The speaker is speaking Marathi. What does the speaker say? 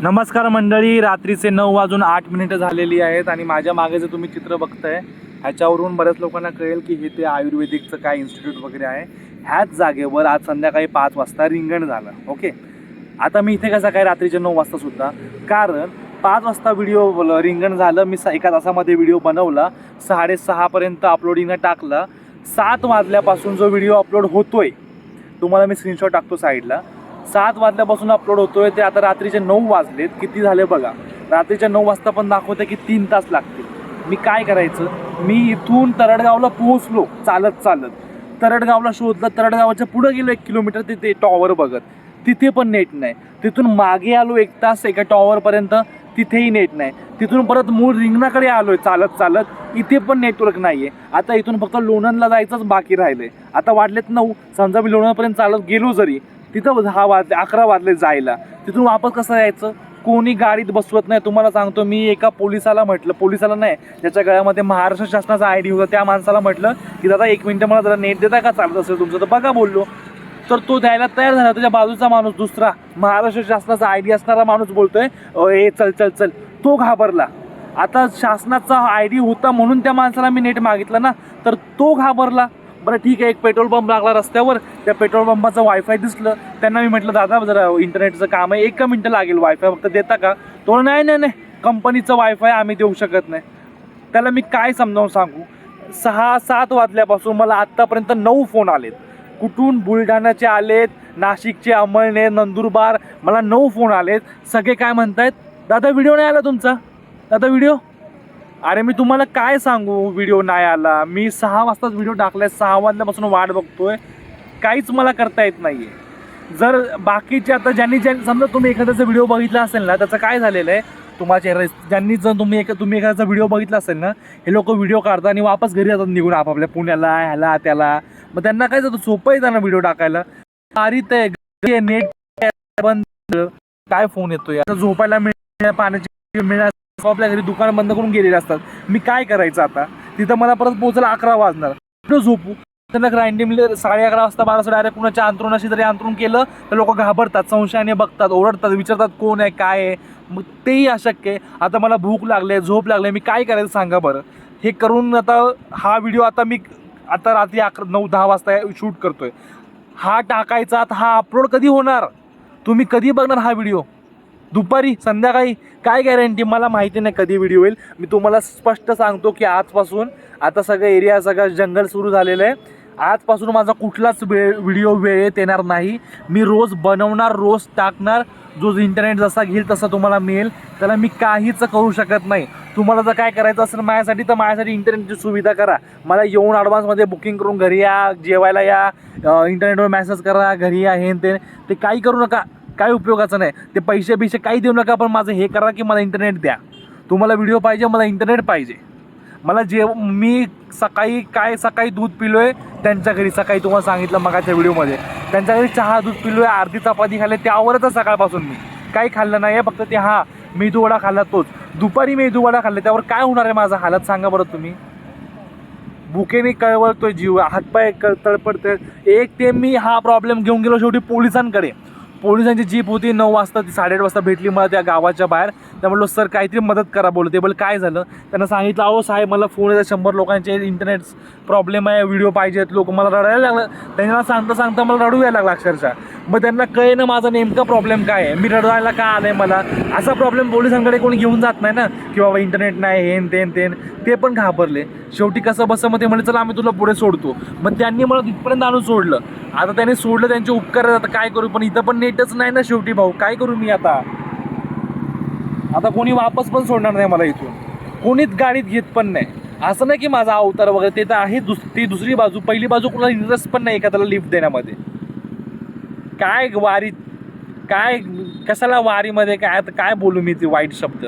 नमस्कार मंडळी रात्रीचे नऊ वाजून आठ मिनिटं झालेली आहेत आणि माझ्या मागे जे तुम्ही चित्र बघताय ह्याच्यावरून बऱ्याच लोकांना कळेल की हे ते आयुर्वेदिकचं काय इन्स्टिट्यूट वगैरे आहे. ह्याच जागेवर आज संध्याकाळी पाच वाजता रिंगण झालं ओके? आता मी इथे कसं काय रात्रीचे नऊ वाजता सुद्धा? कारण पाच वाजता व्हिडिओ रिंगण झालं मी स- एका तासामध्ये व्हिडिओ बनवला साडेसहापर्यंत अपलोडिंगनं टाकला सात वाजल्यापासून जो व्हिडिओ अपलोड होतोय तुम्हाला मी स्क्रीनशॉट टाकतो साईडला सात वाजल्यापासून अपलोड होतोय. ते आता रात्रीचे नऊ वाजलेत. किती झाले बघा. रात्रीच्या नऊ वाजता पण दाखवते की तीन तास लागतील. मी काय करायचं? मी इथून तरडगावला पोहोचलो. चालत चालत. तरडगावला शोधलं. तरडगावाच्या पुढे गेलो एक किलोमीटर. तिथे टॉवर बघत. तिथे पण नेट नाही. तिथून मागे आलो एक तास. एका टॉवरपर्यंत तिथेही नेट नाही. तिथून परत मूळ रिंगणाकडे आलो आहे चालत चालत. इथे पण नेटवर्क नाही आहे आता इथून फक्त लोणंदला जायचंच बाकी राहिलं आहे आता वाढलेत नऊ. समजा मी लोणंदपर्यंत चालत गेलो जरी तिथं दहा वाजले अकरा वाजले जायला. तिथून वापस कसं यायचं? कोणी गाडीत बसवत नाही. तुम्हाला सांगतो मी एका पोलिसाला म्हटलं पोलिसाला नाही ज्याच्या गळ्यामध्ये महाराष्ट्र शासनाचा आय डी होता त्या माणसाला म्हटलं की दादा एक मिनटं मला जरा नेट देता का? चालत असेल तुमचं. तर बघा बोललो. तर तो द्यायला तयार झाला. त्याच्या बाजूचा माणूस दुसरा महाराष्ट्र शासनाचा आय डी असणारा माणूस बोलतोय "अ, ए चल चल चल. तो घाबरला. आता शासनाचा आय डी होता म्हणून त्या माणसाला मी नेट मागितलं ना तर तो घाबरला. बरं ठीक आहे एक पेट्रोल पंप लागला रस्त्यावर. त्या पेट्रोल पंपाचं वायफाय दिसलं. त्यांना मी म्हटलं दादा जरा इंटरनेटचं काम आहे. एक मिनटं लागेल वायफाय फक्त देता का? तो नाही नाही नाही. कंपनीचं वायफाय आम्ही देऊ शकत नाही. त्याला मी काय समजावून सांगू? सहा सात वाजल्यापासून मला आत्तापर्यंत नऊ फोन आलेत. कुठून बुलढाण्याचे आलेत नाशिकचे अमळनेर नंदुरबार मला नऊ फोन आलेत. सगळे काय म्हणतायत? दादा व्हिडिओ नाही आला तुमचा? दादा व्हिडिओ अरे मी तुम्हाला काय सांगू? व्हिडिओ नाही आला. मी सहा वाजताच व्हिडिओ टाकलाय. सहा वाजल्यापासून वाट बघतोय. काहीच मला करता येत नाहीये. जर बाकीचे आता ज्यांनी ज्या समजा तुम्ही एखाद्याचा व्हिडिओ बघितला असेल ना त्याचं काय झालेलं आहे? तुम्हाला चेहरा ज्यांनी जर तुम्ही एक तुम्ही एखाद्याचा व्हिडिओ बघितला असेल ना हे लोक व्हिडिओ काढतात आणि वापस घरी जातात निघून आपापल्या पुण्याला ह्याला त्याला. मग त्यांना काय जातं? सोपं आहे त्यांना व्हिडिओ टाकायला. तारीत आहे. नेट बंद काय फोन येतोय? आता झोपायला मिळ पाण्याची मिळा आपल्या घरी दुकान बंद करून गेलेले असतात. मी काय करायचं आता? तिथं मला परत पोहोचायला अकरा वाजणार. कुठं झोपू? त्यांना रँडमली साडे अकरा वाजता बारा डायरेक्ट कुणाच्या अंतरुणाशी जरी अंतरुण केलं तर लोक घाबरतात संशयाने बघतात ओरडतात विचारतात कोण आहे? काय आहे? मग तेही अशक्य आहे. आता मला भूक लागली झोप लागली मी काय करायचं सांगा बरं? हे करून आता हा व्हिडिओ आता मी आता रात्री अकरा नऊ दहा वाजता शूट करतोय. हा टाकायचा आता हा अपलोड कधी होणार? तुम्ही कधी बघणार हा व्हिडिओ दुपारी संध्याकाळी काय गॅरंटी मला माहिती नाही कधी व्हिडिओ येईल. मी तुम्हाला स्पष्ट सांगतो की आजपासून आता सगळं एरिया सगळं जंगल सुरू झालेलं आहे. आजपासून माझा कुठलाच वेळ व्हिडिओ वेळेत येणार नाही. मी रोज बनवणार रोज टाकणार. जो इंटरनेट जसा घेईल तसा तुम्हाला मिळेल. त्याला मी काहीच करू शकत नाही. तुम्हाला जर काय करायचं असेल माझ्यासाठी तर माझ्यासाठी इंटरनेटची सुविधा करा. मला येऊन ॲडव्हान्समध्ये बुकिंग करून घरी या जेवायला या इंटरनेटवर मेसेज करा घरी या हे ते काही करू नका. काय उपयोगाचं नाही. ते पैसे बिशे काही देऊ नका पण माझं हे करा की मला इंटरनेट द्या. तुम्हाला व्हिडिओ पाहिजे मला इंटरनेट पाहिजे. मला जे मी सकाळी काय सकाळी दूध पिलो आहे त्यांच्या घरी सकाळी तुम्हाला सांगितलं मगाच्या व्हिडिओमध्ये. त्यांच्या घरी चहा दूध पिलो आहे अर्धी चपाती खाल्ली त्यावरच सकाळपासून मी. काही खाल्लं नाही आहे फक्त ते हा मेदूवडा खाल्ला तोच. दुपारी मेदूवडा खाल्ला त्यावर काय होणार आहे माझा हालत सांगा बरं तुम्ही. भुकेने कळवळतोय जीव हातपाय तळपडतोय एक ते मी हा प्रॉब्लेम घेऊन गेलो शेवटी पोलिसांकडे. पोलिसांची जीप होती नऊ वाजता ती साडेआठ वाजता भेटली मला त्या गावाच्या बाहेर. त्या म्हणलो सर काहीतरी मदत करा बोलते ते बोल काय झालं? त्यांना सांगितलं अहो साहेब मला फोन येतात शंभर लोकांचे इंटरनेट प्रॉब्लेम आहे व्हिडिओ पाहिजेत लोक मला रडायला लागलं. त्यांना सांगता सांगता मला रडू यायला लागला अक्षरशः. मग त्यांना कळे ना माझा नेमका प्रॉब्लेम काय आहे. मी रडवायला का आलं आहे मला? असा प्रॉब्लेम पोलिसांकडे कोणी घेऊन जात नाही ना की बाबा इंटरनेट नाही हेन तेन तेन ते पण घाबरले. शेवटी कसं बसं मग ते म्हणे चला आम्ही तुला पुढे सोडतो. मग त्यांनी मला तिथपर्यंत आणून सोडलं. आता त्यांनी सोडलं त्यांचे उपकार आता काय करू? पण इथं पण नेट लाईटच नाही ना शेवटी भाऊ. काय करू मी आता? आता कोणी वापस पण सोडणार नाही मला इथून. कोणीच गाडीत घेत पण नाही. असं नाही की माझा अवतार वगैरे ते तर आहे दुस ती दुसरी बाजू पहिली बाजू कोणाला इंटरेस्ट पण नाही एखाद्याला लिफ्ट देण्यामध्ये. काय वारीत काय कशाला वारीमध्ये काय आता काय बोलू मी ते वाईट शब्द?